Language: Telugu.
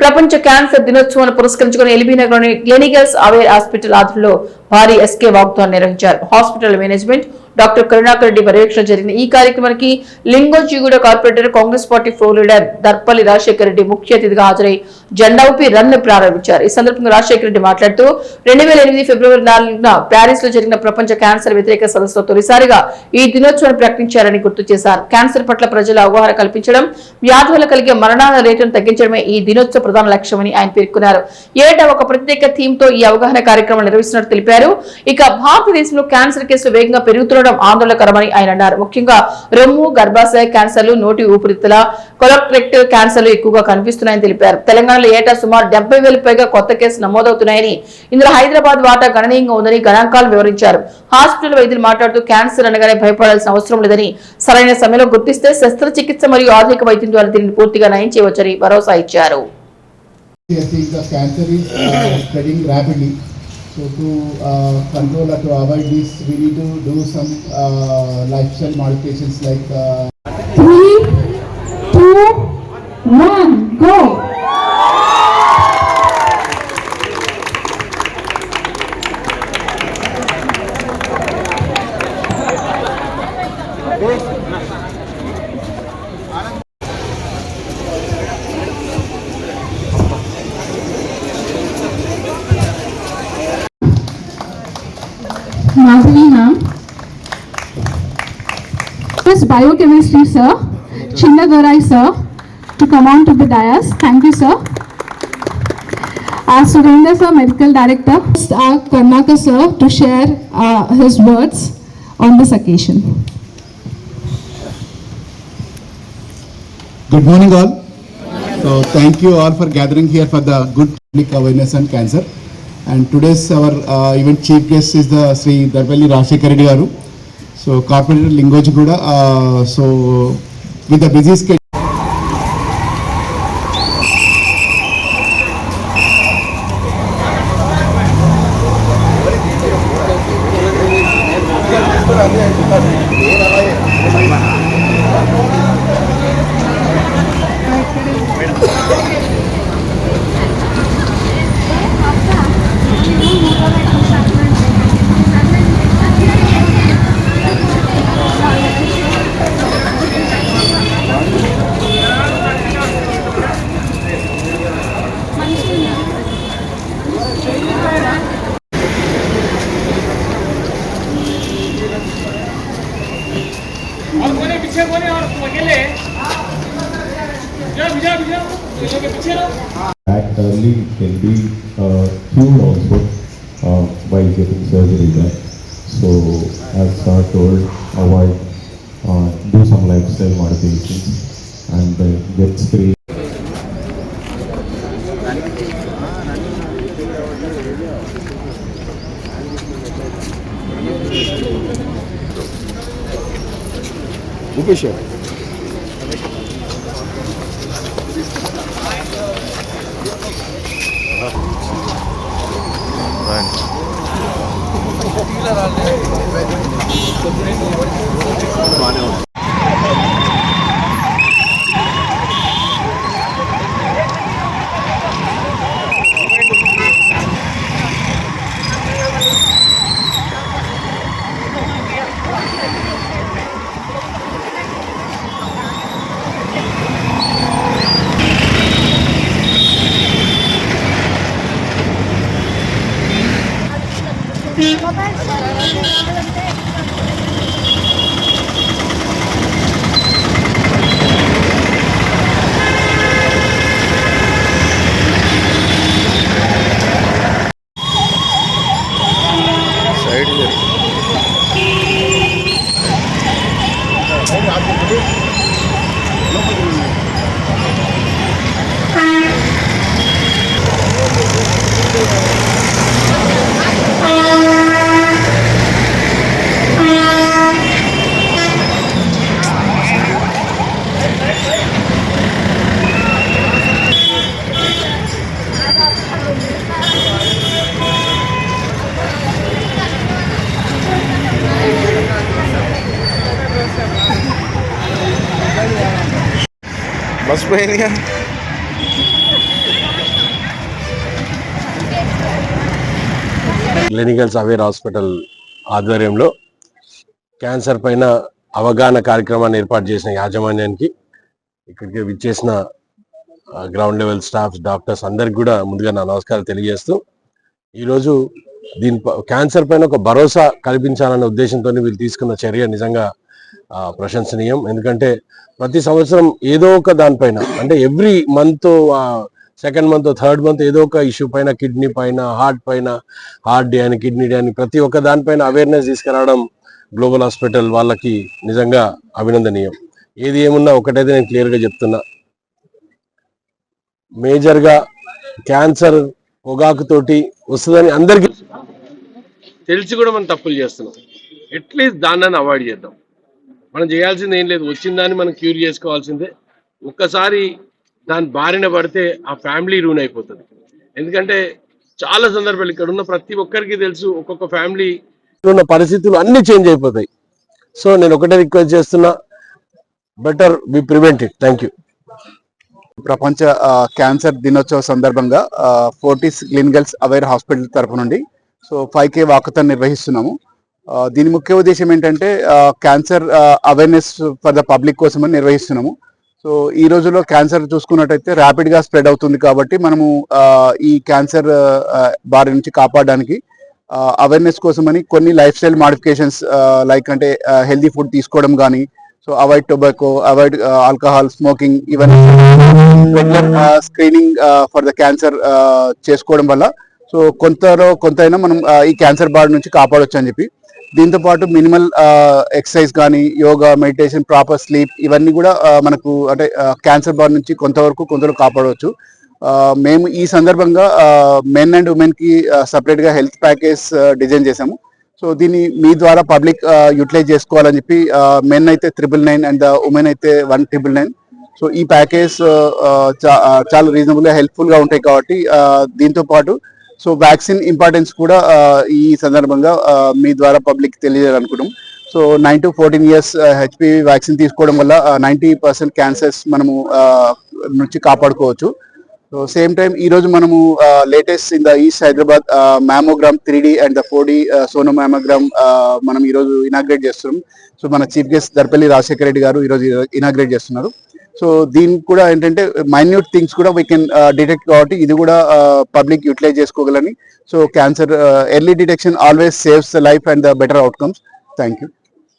ప్రపంచ క్యాన్సర్ దినోత్సవాన్ని పురస్కరించుకుని ఎల్బీనగర్లోని క్లినికల్స్ అవేర్ హాస్పిటల్ ఆధ్వర్యంలో భారీ ఎస్కే వాక్థాన్ నిర్వహించారు. Hospital management doctor Karunakar Reddy పర్యవేక్షణ జరిగిన ఈ కార్యక్రమానికి Lingojiguda corporator Congress party floor leader Darpalli Rajasekhar Reddy ముఖ్య అతిథిగా హాజరై జెండా ఊపి రన్ ప్రారంభించారు. ఈ సందర్భంగా రాజశేఖర రెడ్డి మాట్లాడుతూ రెండు వేల ఎనిమిది ఫిబ్రవరి నాలుగున ప్యారిస్లో జరిగిన ప్రపంచ క్యాన్సర్ వ్యతిరేక సదస్సులో తొలిసారిగా ఈ దినోత్సవాన్ని ప్రకటించారని గుర్తు చేశారు. క్యాన్సర్ పట్ల ప్రజల అవగాహన కల్పించడం వ్యాధి వల్ల కలిగే మరణాల రేటును తగ్గించడమే ఈ దినోత్సవ ప్రధాన లక్ష్యమని ఆయన పేర్కొన్నారు. ఏటా ఒక ప్రత్యేక థీమ్తో ఈ అవగాహన కార్యక్రమం నిర్వహిస్తున్నట్టు తెలిపారు. ఇక భారతదేశంలో క్యాన్సర్ కేసులు వేగంగా పెరుగుతుండడం ఆందోళనకరమని ఆయన అన్నారు. ముఖ్యంగా రొమ్ము గర్భాశయ క్యాన్సర్లు నోటి ఊపిరితిత్తుల కొలెక్ట్రెక్టివ్ క్యాన్సర్లు ఎక్కువగా కనిపిస్తున్నాయని తెలిపారు. తెలంగాణ తెలంగాణలో ఏటా సుమారు డెబ్బై వేల పైగా కొత్త కేసులు నమోదవుతున్నాయని ఇందులో హైదరాబాద్ వాటా గణనీయంగా ఉందని గణాంకాలు వివరించారు హాస్పిటల్ వైద్యులు మాట్లాడుతూ క్యాన్సర్ అనగానే భయపడాల్సిన అవసరం లేదని సరైన సమయంలో గుర్తిస్తే శస్త్రచికిత్స మరియు ఆధునిక వైద్యం ద్వారా దీనిని పూర్తిగా నయం చేయవచ్చని భరోసా ఇచ్చారు I think the cancer is uh, spreading rapidly. So to uh, control or to avoid this, we need to do some uh, lifestyle modifications like uh, Three, two, one, go! First biochemistry sir, Chinnadurai sir, to come on to the dais. Thank you sir. Our Surendra sir, medical director, our Karnaka sir to share uh, his words on this occasion. Good morning, all. So, thank you all for gathering here for the good public awareness on cancer. And today's our uh, event chief guest is the Sri Darpalli Rashekar Garu. So, corporator Lingochiguda. Uh, so, with the busy Back uh, early can be uh, cured also uh, by getting surgery done. So as sir told, avoid, do some lifestyle modifications and get screened. Ubisoft. Mobile bus పోయిందిగా. Clinical aware hospital ఆధ్వర్యంలో క్యాన్సర్ పైన అవగాహన కార్యక్రమాన్ని ఏర్పాటు చేసిన యాజమాన్యానికి ఇక్కడికి విచ్చేసిన గ్రౌండ్ లెవెల్ స్టాఫ్ డాక్టర్స్ అందరికి కూడా ముందుగా నా నమస్కారాలు తెలియజేస్తూ ఈరోజు దీని క్యాన్సర్ పైన ఒక భరోసా కల్పించాలనే ఉద్దేశంతో వీళ్ళు తీసుకున్న చర్య నిజంగా ప్రశంసనీయం. ఎందుకంటే ప్రతి సంవత్సరం ఏదో ఒక దానిపైన అంటే every month second month third month ఏదో ఒక ఇష్యూ పైన కిడ్నీ పైన హార్ట్ పైన హార్ట్ డే అని కిడ్నీ డే అని ప్రతి ఒక్క దానిపైన అవేర్నెస్ తీసుకురావడం గ్లోబల్ హాస్పిటల్ వాళ్ళకి నిజంగా అభినందనీయం. ఏది ఏమున్నా ఒకటైతే నేను క్లియర్గా చెప్తున్నా. మేజర్గా క్యాన్సర్ పొగాకుతోటి వస్తుందని అందరికీ తెలిసి. కూడా మనం తప్పులు చేస్తున్నాం. అట్లీస్ట్ దాన్ని అవాయిడ్ చేద్దాం. మనం చేయాల్సింది ఏం లేదు. వచ్చిన దాన్ని మనం క్యూర్ చేసుకోవాల్సిందే. ఒక్కసారి దాని బారిన పడితే ఆ ఫ్యామిలీ రూన్ అయిపోతుంది. ఎందుకంటే చాలా సందర్భాలు ఇక్కడ ఉన్న ప్రతి ఒక్కరికి తెలుసు ఒక్కొక్క ఫ్యామిలీ ఉన్న పరిస్థితులు అన్ని చేంజ్ అయిపోతాయి. సో నేను ఒకటే రిక్వెస్ట్ చేస్తున్నా better we prevent it. Thank you. ప్రపంచ క్యాన్సర్ దినోత్సవ సందర్భంగా ఫోర్టీస్ క్లినికల్స్ అవేర్ హాస్పిటల్ తరపు నుండి సో ఫైవ్ కే వాకథాన్ నిర్వహిస్తున్నాము. దీని ముఖ్య ఉద్దేశం ఏంటంటే cancer awareness for the public కోసమని నిర్వహిస్తున్నాము. సో ఈ రోజుల్లో క్యాన్సర్ చూసుకున్నట్టయితే ర్యాపిడ్గా స్ప్రెడ్ అవుతుంది కాబట్టి మనము ఈ క్యాన్సర్ బారి నుంచి కాపాడడానికి అవేర్నెస్ కోసమని కొన్ని లైఫ్ స్టైల్ మాడిఫికేషన్స్ లైక్ అంటే హెల్దీ ఫుడ్ తీసుకోవడం కానీ so avoid tobacco avoid alcohol smoking ఇవన్నీ స్క్రీనింగ్ ఫర్ ద క్యాన్సర్ చేసుకోవడం వల్ల సో కొంతలో కొంతైనా మనం ఈ క్యాన్సర్ బారి నుంచి కాపాడొచ్చు అని చెప్పి దీంతో పాటు మినిమల్ ఎక్సర్సైజ్ కానీ యోగా మెడిటేషన్ ప్రాపర్ స్లీప్ ఇవన్నీ కూడా మనకు అంటే క్యాన్సర్ బార్ నుంచి కొంతవరకు కొంతలో కాపాడవచ్చు. మేము ఈ సందర్భంగా మెన్ అండ్ ఉమెన్కి సపరేట్గా హెల్త్ ప్యాకేజ్ డిజైన్ చేసాము సో దీన్ని మీ ద్వారా పబ్లిక్ యూటిలైజ్ చేసుకోవాలని చెప్పి మెన్ అయితే త్రిబుల్ నైన్ అండ్ ఉమెన్ అయితే వన్ ట్రిపుల్ నైన్. సో ఈ ప్యాకేజ్ చాలా రీజనబుల్గా హెల్ప్ఫుల్గా ఉంటాయి కాబట్టి దీంతో పాటు సో వ్యాక్సిన్ ఇంపార్టెన్స్ కూడా ఈ సందర్భంగా మీ ద్వారా public తెలియాలనుకుంటాం so nine to fourteen years HPV vaccine తీసుకోవడం వల్ల నైంటీ పర్సెంట్ క్యాన్సర్స్ మనము నుంచి కాపాడుకోవచ్చు. సో సేమ్ టైం ఈ రోజు మనము latest in the east Hyderabad mammogram three D and the four D sono mammogram మనం ఈరోజు ఇనాగ్రేట్ చేస్తున్నాం. సో మన చీఫ్ గెస్ట్ దర్పల్లి రాజశేఖర రెడ్డి గారు ఈరోజు ఇనాగ్రేట్ చేస్తున్నారు. సో దీనికి కూడా ఏంటంటే మైన్యూట్ థింగ్స్ కూడా వీ కెన్ డిటెక్ట్ కాబట్టి ఇది కూడా uh, public utilise చేసుకోగలని. So cancer early detection always saves the life and the better outcomes thank you